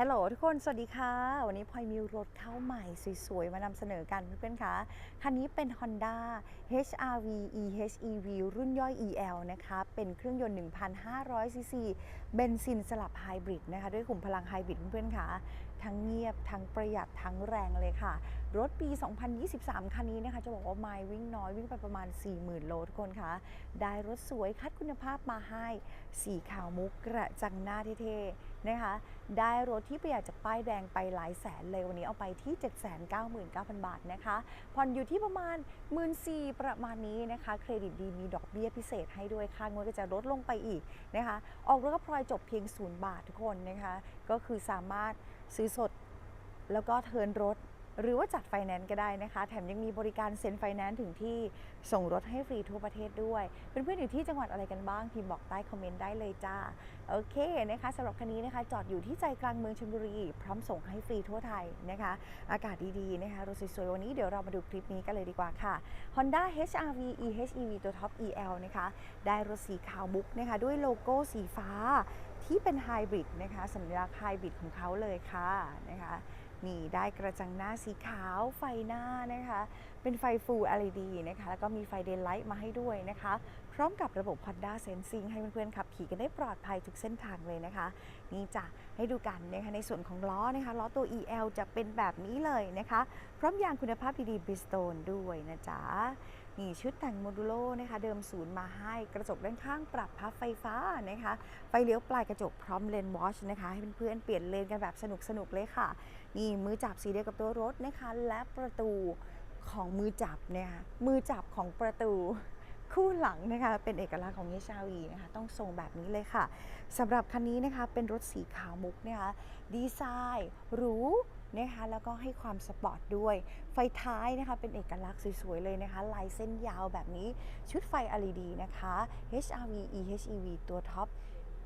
ฮัลโหลทุกคน สวัสดีค่ะ วันนี้พลอยมีรถเข้าใหม่สวยๆ มานำเสนอกันเพื่อนๆคะคันนี้เป็น Honda HRV EHEV รุ่นย่อย EL นะคะ เป็นเครื่องยนต์ 1,500ซีซีเบนซินสลับไฮบริดนะคะ ด้วยขุมพลังไฮบริดเพื่อนๆคะ ทั้งเงียบ ทั้งประหยัดทั้งแรงเลยค่ะ รถปี 2023 คันนี้นะคะ จะบอกว่าไมล์วิ่งน้อยวิ่งไปประมาณ 40,000 โลทุกคนคะได้รถสวยคัดคุณภาพมาให้สีขาวมุกกระจังหน้าเท่ๆนะคะ ได้รถที่ประหยัดจากป้ายแดงไปหลายแสนเลยวันนี้เอาไปที่ 799,000 บาทนะคะผ่อนอยู่ที่ประมาณ 1 4 0 0 0ประมาณนี้นะคะ เครดิตดีมีดอกเบี้ยพิเศษให้ด้วยค่างวดก็จะลดลงไปอีกนะคะ ออกรถก็พลอยจบเพียง 0 บาททุกคนนะคะ ก็คือสามารถ ซื้อสด แล้วก็เทินรถ หรือว่าจัดไฟแนนซ์ก็ได้นะคะ แถมยังมีบริการเซ็นไฟแนนซ์ถึงที่ส่งรถให้ฟรีทั่วประเทศด้วย เพื่อนๆอยู่ที่จังหวัดอะไรกันบ้างพิมพ์บอกใต้คอมเมนต์ได้เลยจ้า โอเคนะคะสำหรับคันนี้นะคะ จอดอยู่ที่ใจกลางเมืองชลบุรี พร้อมส่งให้ฟรีทั่วไทยนะคะ อากาศดีๆนะคะรถสวยๆวันนี้เดี๋ยวเรามาดูคลิปนี้กันเลยดีกว่าค่ะ Honda HRV EHEV ตัวท็อป EL นะคะได้รถสีขาวมุกนะคะด้วยโลโก้สีฟ้า ที่เป็นไฮบริดนะคะสัญลักษณ์ไฮบริดของเขาเลยค่ะนะคะนี่ได้กระจังหน้าสีขาวไฟหน้านะคะ เป็นไฟ Full LED นะคะ แล้วก็มีไฟเดนไลท์มาให้ด้วยนะคะ พร้อมกับระบบ Honda Sensing ให้เพื่อนๆขับขี่กันได้ปลอดภัยทุกเส้นทางเลยนะคะ นี่จะให้ดูกันนะคะในส่วนของล้อนะคะล้อตัว EL จะเป็นแบบนี้เลยนะคะ พร้อมยางคุณภาพดีๆ Bridgestone ด้วยนะจ๊ะ นี่ชุดแต่งโมดูโลนะคะเดิมศูนย์มาให้กระจกด้านข้างปรับพับไฟฟ้านะคะไฟเลี้ยวปลายกระจกพร้อมเลนวอชนะคะให้เพื่อนๆเปลี่ยนเลนกันแบบสนุกๆเลยค่ะ นี่มือจับสีเดียวกับตัวรถนะคะ และประตูของมือจับเนี่ยมือจับของประตูคู่หลังนะคะเป็นเอกลักษณ์ของ HRV นะคะต้องทรงแบบนี้เลยค่ะสำหรับคันนี้นะคะเป็นรถสีขาวมุกนะคะดีไซน์หรู นะคะแล้วก็ให้ความสปอร์ตด้วย ไฟท้ายนะคะเป็นเอกลักษณ์สวยๆเลยนะคะ ลายเส้นยาวแบบนี้ชุดไฟ LED นะคะ HRV EHEV ตัวท็อป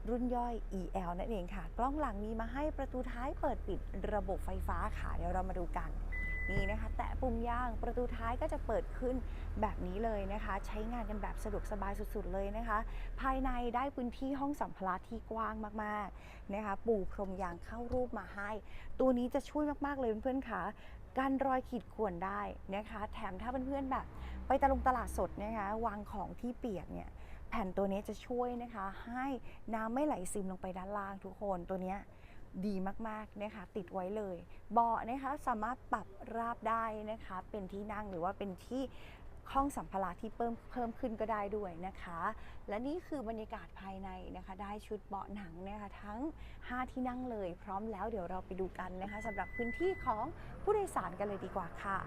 รุ่นย่อย EL นั่นเองค่ะ กล้องหลังมีมาให้ประตูท้ายเปิดปิดระบบไฟฟ้าค่ะ เดี๋ยวเรามาดูกัน นี่นะคะ แตะปุ่มย่างประตูท้ายก็จะเปิดขึ้นแบบนี้เลยนะคะ ใช้งานกันแบบสะดวกสบายสุดๆเลยนะคะ ภายในได้พื้นที่ห้องสัมภาระที่กว้างมากๆนะคะ ปูพรมยางเข้ารูปมาให้ ตัวนี้จะช่วยมากๆเลยเพื่อนๆค่ะการรอยขีดข่วนได้นะคะ แถมถ้าเพื่อนๆแบบ ไปตะลงตลาดสดนะคะ วางของที่เปียกเนี่ยแผ่นตัวนี้จะช่วยนะคะ ให้น้ำไม่ไหลซึมลงไปด้านล่างทุกคนตัวเนี้ย ดีมากๆนะคะติดไว้เลย เบาะนะคะสามารถปรับราบได้นะคะเป็นที่นั่งหรือว่าเป็นที่ห้องสัมภาระที่เพิ่มเพิ่มขึ้นก็ได้ด้วยนะคะ และนี่คือบรรยากาศภายในนะคะ ได้ชุดเบาะหนังนะคะทั้ง 5 ที่นั่งเลย พร้อมแล้วเดี๋ยวเราไปดูกันนะคะสำหรับพื้นที่ของผู้โดยสารกันเลยดีกว่าค่ะ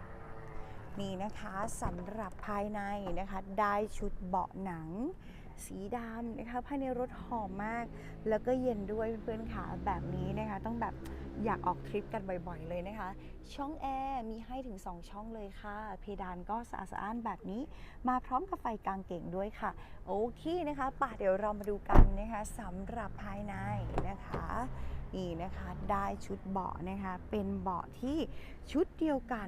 นี่นะคะสำหรับภายในนะคะได้ชุดเบาะหนัง สีดำนะคะภายในรถหอมมาก แล้วก็เย็นด้วยเพื่อนๆค่ะแบบนี้นะคะต้องแบบอยากออกทริปกันบ่อยๆเลยนะคะ ช่องแอร์มีให้ถึง 2 ช่องเลยค่ะ เพดานก็สะอาดสะอ้านแบบนี้ มาพร้อมกับไฟกลางเก่งด้วยค่ะ โอเคนะคะป่ะเดี๋ยวเรามาดูกันนะคะสำหรับภายในนะคะนี่นะคะได้ชุดเบาะนะคะเป็นเบาะที่ชุดเดียวกัน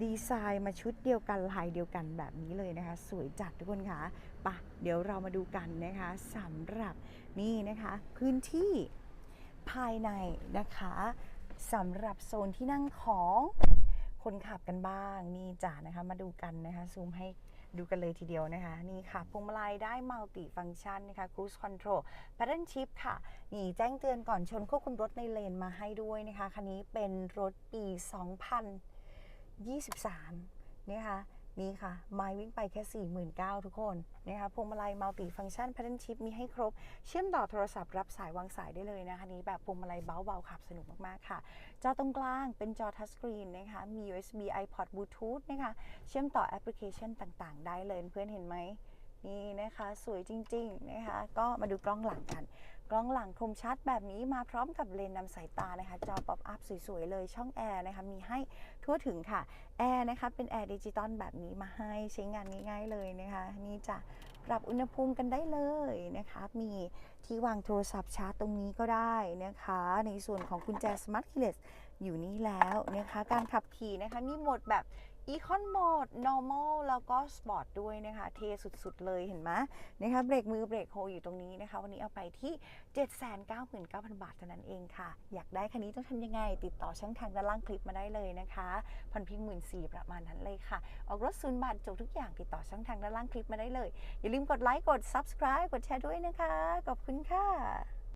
ดีไซน์มาชุดเดียวกันลายเดียวกันแบบนี้เลยนะคะ สวยจัดทุกคนคะปะเดี๋ยวเรามาดูกันนะคะสำหรับนี่นะคะ พื้นที่ภายในนะคะสำหรับโซนที่นั่งของคนขับกันบ้างนี่จ้ะนะคะมาดูกันนะคะซูมให้ดูกันเลยทีเดียวนะคะ นี่ค่ะพวงมาลัยได้มัลติฟัง c t ชันนะคะ Cruise Control Pattern Shift ค่ะ นี่แจ้งเตือนก่อนชนควบคุมรถในเลนมาให้ด้วยนะคะ คันนี้เป็นรถปี 23นะคะนี่ค่ะไมล์วิ่งไปแค่ 49,000 ทุกคนนะคะพวงมาลัยมัลติฟัง c t ชัน Pattern Shift มีให้ครบ เชื่อมต่อโทรศัพท์รับสายวางสายได้เลยนะคะนี้แบบพวงมาลัยเบาๆขับสนุกมาก ๆ ค่ะ จอตรงกลางเป็นจอทัชสกรีนนะคะมี USB iPod Bluetooth นะคะเชื่อมต่อแอปพลิเคชันต่างๆ ได้เลยเพื่อนเห็นไหมนี่นะคะสวยจริง ๆ นะคะก็มาดูกล้องหลังกัน กล้องหลังคมชัดแบบนี้มาพร้อมกับเลนส์นำสายตานะคะ จอป๊อปอัพสวย ๆ เลยช่องแอร์นะคะ มีให้ทั่วถึงค่ะแอร์นะคะ เป็นแอร์ดิจิตอลแบบนี้มาให้ใช้งานง่าย ๆ เลยนะคะ นี่จะปรับอุณหภูมิกันได้เลยนะคะ มีที่วางโทรศัพท์ชาร์จตรงนี้ก็ได้นะคะ ในส่วนของกุญแจ Smart Keyless อยู่นี่แล้วนะคะ การขับขี่นะคะ มีโหมดแบบ Econ Mode Normal แล้วก็ Sport ด้วยนะคะ เทสุดๆเลยเห็นไหมนะคะเบรกมือเบรกโฮอยู่ตรงนี้นะคะ วันนี้เอาไปที่ 799,000 บาทเท่านั้นเองค่ะ อยากได้คันนี้ต้องทำยังไง ติดต่อช่องทางด้านล่างคลิปมาได้เลยนะคะผ่อนพียงหมื่นสี่ประมาณนั้นเลยค่ะ ออกรถศูนย์บาทจบทุกอย่างติดต่อช่องทางด้านล่างคลิปมาได้เลย อย่าลืมกดไลค์กด subscribe กดแชร์ด้วยนะคะขอบคุณค่ะ